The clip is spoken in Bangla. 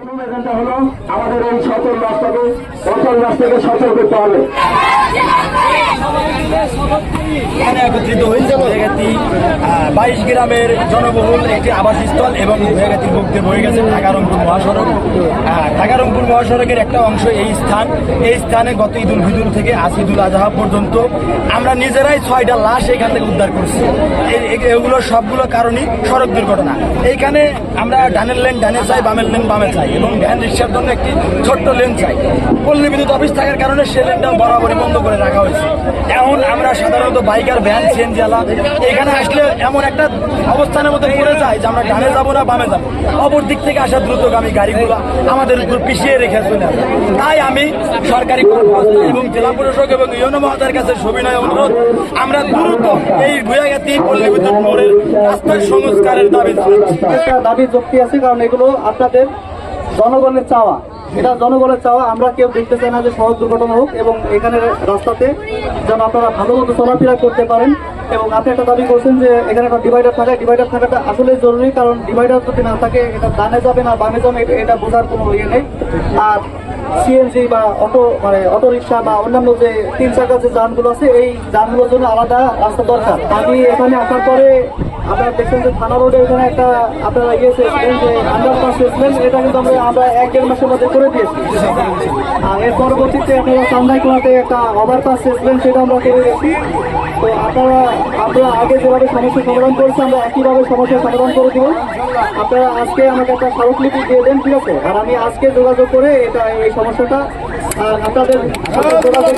আমাদের এই সচল রাস্তাকে অচল রাস্তাকে সচল করতে হবে। এখানে একত্রিত হয়েছে ভুয়াগাতি বাইশ গ্রামের জনবহুল একটি আবাসস্থল এবং বুক দিয়ে বয়ে গেছে ঢাকা রংপুর মহাসড়ক। আহ, ঢাকা রংপুর মহাসড়কের একটা অংশ এই স্থান। এই স্থানে গত ঈদুল ফিদুল থেকে আসিদুল আজহা পর্যন্ত আমরা নিজেরাই ছয়টা লাশ এখান থেকে উদ্ধার করছি। এগুলো সবগুলো কারণই সড়ক দুর্ঘটনা। এইখানে আমরা ডানের লেন ডানে চাই বামের লেন বামে চাই এবং ভ্যান রিক্সার জন্য একটি ছোট্ট লেন চাই। পল্লী বিদ্যুৎ অফিস থাকার কারণে সে লেনটা বরাবরই বন্ধ করে রাখা হয়েছে। এখন আমরা সাধারণত বাইকার ভ্যান চেন জ্বালা এখানে আসলে এমন একটা অবস্থানের মধ্যে পড়ে যায় যে আমরা ডানে যাব না বামে যাব। অপর দিক থেকে আসা দ্রুতগামী গাড়িগুলো আমাদের উপর পিছিয়ে রেখে চলে তাই আমি সরকারি এবং জেলা প্রশাসক এবং ইউনো মহাতার কাছে সবিনয় অনুরোধ, আমরা দ্রুত এই গুয়াগাতি পল্লী মোড়ের রাস্তার সংস্কারের দাবি দাবি যুক্তি আছে, কারণ এগুলো আপনাদের জনগণের চাওয়া। এটা জনগণের চাওয়া। আমরা কেউ দেখতে চাই না যে সড়ক দুর্ঘটনা হোক এবং এখানে রাস্তাতে যেন আপনারা ভালো মতো চলাফেরা করতে পারেন। এবং আপনি একটা দাবি করছেন যে এখানে একটা ডিভাইডার থাকে ডিভাইডার থাকাটা আসলে জরুরি কারণ ডিভাইডার যদি না থাকে, এটা ডানে যাবে না, বামে যাবে এটা- বোঝার কোনো ইয়ে নেই। আর সিএনজি বা অটো মানে অটো রিক্সা বা অন্যান্য যে তিন চাকার যে যানগুলো আছে, এই যানগুলোর জন্য আলাদা রাস্তা দরকার। আমি এখানে আসার পরে আপনারা দেখছেন যে থানা রোডে এখানে একটা আপনারা ইয়ে চেয়েছিলেন যে আন্ডারপাস চেয়েছিলেন, এটা কিন্তু আমরা আমরা এক দেড় মাসের মধ্যে করে দিয়েছি। আর এর পরবর্তীতে আপনারা চান্দাই কোনাতে একটা ওভারপাস চেয়েছিলেন, সেটা আমরা করে দিয়েছি। তো আপনারা আমরা আগে যেভাবে সমস্যা সমাধান করেছি, আমরা একইভাবে সমস্যা সমাধান করে দিব। আপনারা আজকে আমাকে একটা স্মারকলিপি দিয়ে দেন, ঠিক আছে? আর আমি আজকে যোগাযোগ করে এটা, এই সমস্যাটা আপনাদের যোগাযোগ